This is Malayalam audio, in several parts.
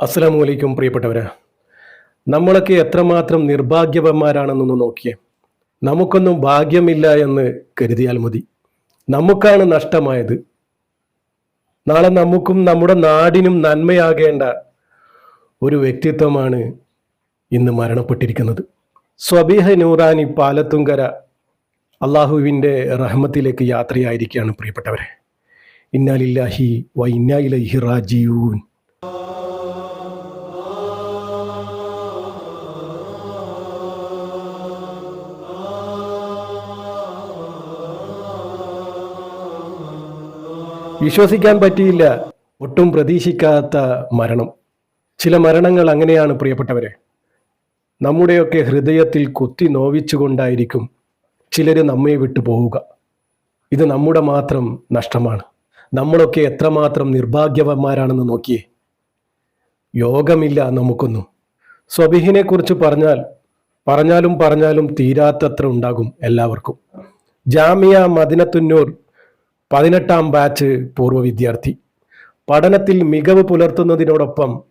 അസ്സലാമു വലൈക്കും പ്രിയപ്പെട്ടവരെ. നമ്മളൊക്കെ എത്രമാത്രം നിർഭാഗ്യവന്മാരാണെന്നൊന്ന് നോക്കിയേ. നമുക്കൊന്നും ഭാഗ്യമില്ല എന്ന് കരുതിയാൽ മതി. നമുക്കാണ് നഷ്ടമായത്. നാളെ നമുക്കും നമ്മുടെ നാടിനും നന്മയാകേണ്ട ഒരു വ്യക്തിത്വമാണ് ഇന്ന് മരണപ്പെട്ടിരിക്കുന്നത്. സ്വബീഹ നൂറാനി പാലത്തുങ്കര അള്ളാഹുവിന്റെ റഹ്മത്തിലേക്ക് യാത്രയായിരിക്കുകയാണ് പ്രിയപ്പെട്ടവരെ. ഇന്നാലില്ലാഹി വ ഇന്നായിലൈഹി വിശ്വസിക്കാൻ പറ്റിയില്ല. ഒട്ടും പ്രതീക്ഷിക്കാത്ത മരണം. ചില മരണങ്ങൾ അങ്ങനെയാണ് പ്രിയപ്പെട്ടവരെ. നമ്മുടെയൊക്കെ ഹൃദയത്തിൽ കുത്തി നോവിച്ചുകൊണ്ടായിരിക്കും ചിലർ നമ്മെ വിട്ടു പോവുക. ഇത് നമ്മുടെ മാത്രം നഷ്ടമാണ്. നമ്മളൊക്കെ എത്രമാത്രം നിർഭാഗ്യവന്മാരാണെന്ന് നോക്കിയേ. യോഗമില്ല നമുക്കൊന്നും. സ്വബിഹിനെ കുറിച്ച് പറഞ്ഞാൽ പറഞ്ഞാലും പറഞ്ഞാലും തീരാത്തത്ര ഉണ്ടാകും എല്ലാവർക്കും. ജാമിയ മദിനത്തുന്നൂർ പതിനെട്ടാം ബാച്ച് പൂർവ വിദ്യാർത്ഥി. പഠനത്തിൽ മികവ് പുലർത്തുന്നതിനോടൊപ്പം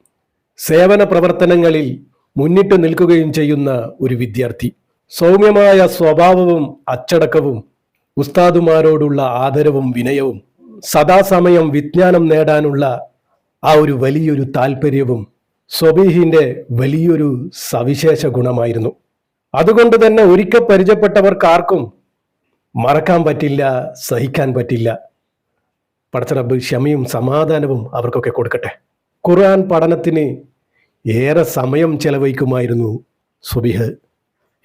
സേവന പ്രവർത്തനങ്ങളിൽ മുന്നിട്ട് നിൽക്കുകയും ചെയ്യുന്ന ഒരു വിദ്യാർത്ഥി. സൗമ്യമായ സ്വഭാവവും അച്ചടക്കവും ഉസ്താദുമാരോടുള്ള ആദരവും വിനയവും സദാസമയം വിജ്ഞാനം നേടാനുള്ള ആ ഒരു വലിയൊരു താല്പര്യവും സ്വബീഹിന്റെ വലിയൊരു സവിശേഷ ഗുണമായിരുന്നു. അതുകൊണ്ട് തന്നെ ഒരിക്കൽ പരിചയപ്പെട്ടവർക്കാർക്കും മറക്കാൻ പറ്റില്ല സഹിക്കാൻ പറ്റില്ല. പടച്ചറബ് ക്ഷമയും സമാധാനവും അവർക്കൊക്കെ കൊടുക്കട്ടെ. ഖുർആൻ പഠനത്തിന് ഏറെ സമയം ചെലവഴിക്കുമായിരുന്നു സുബിഹ്.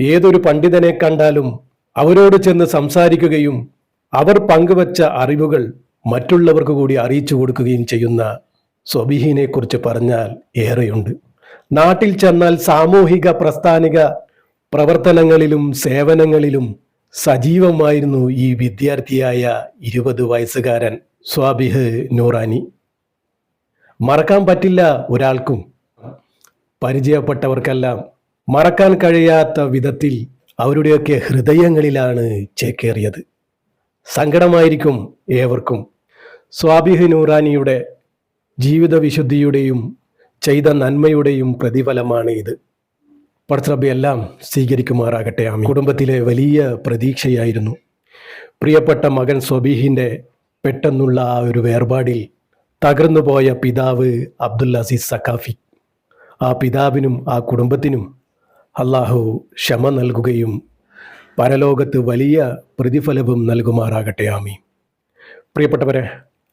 ഏതൊരു പണ്ഡിതനെ കണ്ടാലും അവരോട് ചെന്ന് സംസാരിക്കുകയും അവർ പങ്കുവച്ച അറിവുകൾ മറ്റുള്ളവർക്ക് കൂടി അറിയിച്ചു കൊടുക്കുകയും ചെയ്യുന്ന സ്വബിഹിനെ കുറിച്ച് പറഞ്ഞാൽ ഏറെയുണ്ട്. നാട്ടിൽ ചെന്നാൽ സാമൂഹിക പ്രസ്ഥാനിക പ്രവർത്തനങ്ങളിലും സേവനങ്ങളിലും സജീവമായിരുന്നു ഈ വിദ്യാർത്ഥിയായ ഇരുപത് വയസ്സുകാരൻ സ്വാബിഹ് നൂറാനി. മറക്കാൻ പറ്റില്ല ഒരാൾക്കും. പരിചയപ്പെട്ടവർക്കെല്ലാം മറക്കാൻ കഴിയാത്ത വിധത്തിൽ അവരുടെയൊക്കെ ഹൃദയങ്ങളിലാണ് ചേക്കേറിയത്. സങ്കടമായിരിക്കും ഏവർക്കും. സ്വാബിഹ് നൂറാനിയുടെ ജീവിതവിശുദ്ധിയുടെയും ചെയ്ത നന്മയുടെയും പ്രതിഫലമാണ് ഇത് പടത്രബി എല്ലാം സ്വീകരിക്കുമാറാകട്ടെ ആമി കുടുംബത്തിലെ വലിയ പ്രതീക്ഷയായിരുന്നു. പ്രിയപ്പെട്ട മകൻ സ്വബീഹിന്റെ പെട്ടെന്നുള്ള ആ ഒരു വേർപാടിൽ തകർന്നുപോയ പിതാവ് അബ്ദുൽ അസീസ് സക്കാഫി ആ പിതാവിനും ആ കുടുംബത്തിനും അള്ളാഹു ക്ഷമ നൽകുകയും പരലോകത്ത് വലിയ പ്രതിഫലവും നൽകുമാറാകട്ടെ ആമി പ്രിയപ്പെട്ടവരെ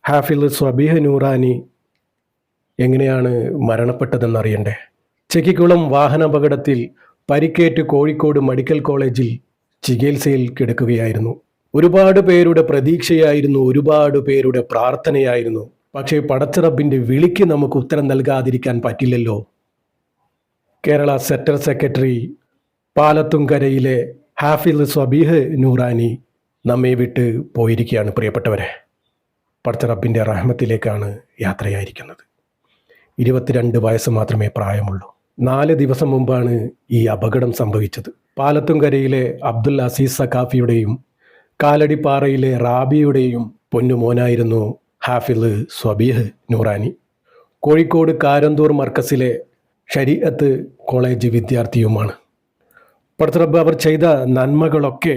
ഹാഫിൽ സ്വബീഹ് നൂറാനി എങ്ങനെയാണ് മരണപ്പെട്ടതെന്നറിയണ്ടേ? ചെക്കിക്കുളം വാഹനാപകടത്തിൽ പരിക്കേറ്റ് കോഴിക്കോട് മെഡിക്കൽ കോളേജിൽ ചികിത്സയിൽ കിടക്കുകയായിരുന്നു. ഒരുപാട് പേരുടെ പ്രതീക്ഷയായിരുന്നു ഒരുപാട് പേരുടെ പ്രാർത്ഥനയായിരുന്നു. പക്ഷേ പടച്ചിറപ്പിന്റെ വിളിക്ക് നമുക്ക് ഉത്തരം നൽകാതിരിക്കാൻ പറ്റില്ലല്ലോ. കേരള സെക്ടർ സെക്രട്ടറി പാലത്തുംകരയിലെ ഹാഫിൽ സബീഹ് നൂറാനി നമ്മെ വിട്ട് പോയിരിക്കുകയാണ്. പ്രിയപ്പെട്ടവരെ പടച്ചിറപ്പിന്റെ റഹ്മത്തിലേക്കാണ് യാത്രയായിരിക്കുന്നത്. ഇരുപത്തിരണ്ട് വയസ്സ് മാത്രമേ പ്രായമുള്ളൂ. നാല് ദിവസം മുമ്പാണ് ഈ അപകടം സംഭവിച്ചത്. പാലത്തുംകരയിലെ അബ്ദുൽ അസീസ് സഖാഫിയുടെയും കാലടിപ്പാറയിലെ റാബിയുടെയും പൊന്നുമോനായിരുന്നു ഹാഫിൾ സ്വബീഹ് നൂറാനി. കോഴിക്കോട് കാരന്തൂർ മർക്കസിലെ ഷരീഅത്ത് കോളേജ് വിദ്യാർത്ഥിയുമാണ്. പടത്തറബ് അവർ ചെയ്ത നന്മകളൊക്കെ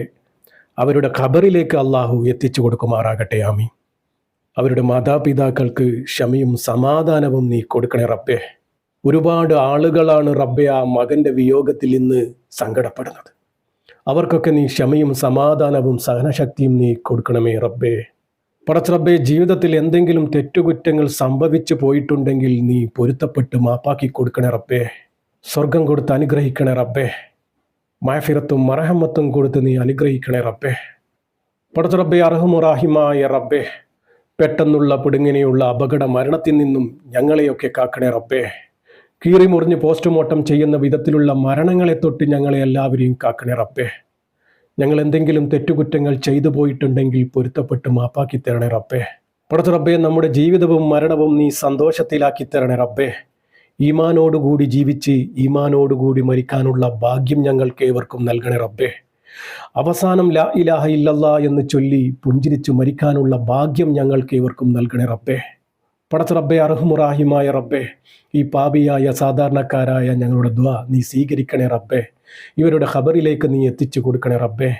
അവരുടെ ഖബറിലേക്ക് അള്ളാഹു എത്തിച്ചു കൊടുക്കുമാറാകട്ടെ ആമി അവരുടെ മാതാപിതാക്കൾക്ക് ക്ഷമയും സമാധാനവും നീ കൊടുക്കണേ റബ്ബേ. ഒരുപാട് ആളുകളാണ് റബ്ബെ ആ മകന്റെ വിയോഗത്തിൽ ഇന്ന് സങ്കടപ്പെടുന്നത്. അവർക്കൊക്കെ നീ ക്ഷമയും സമാധാനവും സഹനശക്തിയും നീ കൊടുക്കണമേ റബ്ബേ. പടച്ചറബ്ബെ ജീവിതത്തിൽ എന്തെങ്കിലും തെറ്റുകുറ്റങ്ങൾ സംഭവിച്ചു പോയിട്ടുണ്ടെങ്കിൽ നീ പൊരുത്തപ്പെട്ട് മാപ്പാക്കി കൊടുക്കണേ റബ്ബേ. സ്വർഗം കൊടുത്ത് അനുഗ്രഹിക്കണേ റബ്ബേ. മഹഫിറത്തും മറഹമ്മത്തും കൊടുത്ത് നീ അനുഗ്രഹിക്കണേ റബ്ബേ. പടച്ചറബ്ബെ അർഹമുറാഹിമായ റബ്ബേ. പെട്ടെന്നുള്ള പിടുങ്ങിനെയുള്ള അപകട മരണത്തിൽ നിന്നും ഞങ്ങളെയൊക്കെ കാക്കണേ റബ്ബേ. കീറി മുറിഞ്ഞ് പോസ്റ്റ്മോർട്ടം ചെയ്യുന്ന വിധത്തിലുള്ള മരണങ്ങളെ തൊട്ട് ഞങ്ങളെ എല്ലാവരെയും കാക്കണേ റബ്ബേ. ഞങ്ങൾ എന്തെങ്കിലും തെറ്റുകുറ്റങ്ങൾ ചെയ്തു പോയിട്ടുണ്ടെങ്കിൽ പൊരുത്തപ്പെട്ട് മാപ്പാക്കി തരണേ റബ്ബേ. പടത്ത് റബ്ബേ നമ്മുടെ ജീവിതവും മരണവും നീ സന്തോഷത്തിലാക്കി തരണേ റബ്ബേ. ഈമാനോടുകൂടി ജീവിച്ച് ഈമാനോടുകൂടി മരിക്കാനുള്ള ഭാഗ്യം ഞങ്ങൾക്ക് ഏവർക്കും നൽകണേ റബ്ബേ. അവസാനം ലാ ഇലാഹ ഇല്ലല്ലാ എന്ന് ചൊല്ലി പുഞ്ചിരിച്ചു മരിക്കാനുള്ള ഭാഗ്യം ഞങ്ങൾക്ക് ഏവർക്കും നൽകണേ റബ്ബേ. പടച്ച റബ്ബെ അർഹുമുറാഹിമായ റബ്ബെ ഈ പാപിയായ സാധാരണക്കാരായ ഞങ്ങളുടെ ദ്വാ നീ സ്വീകരിക്കണേ റബ്ബെ. ഇവരുടെ ഖബറിലേക്ക് നീ എത്തിച്ചു കൊടുക്കണേ റബ്ബെ.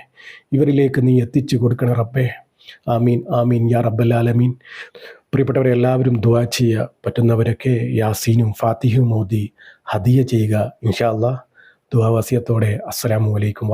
ഇവരിലേക്ക് നീ എത്തിച്ചു കൊടുക്കണേ റബ്ബെ. ആമീൻ ആമീൻ യാ റബ്ബല്ലാലമീൻ പ്രിയപ്പെട്ടവരെ എല്ലാവരും ദുവാ ചെയ്യുക പറ്റുന്നവരൊക്കെ യാസീനും ഫാത്തിഹും മോദി ഹദിയ ചെയ്യുക. ഇൻഷാ അല്ലാ ദുവാവാസിയത്തോടെ അസ്സലാമു അലൈക്കും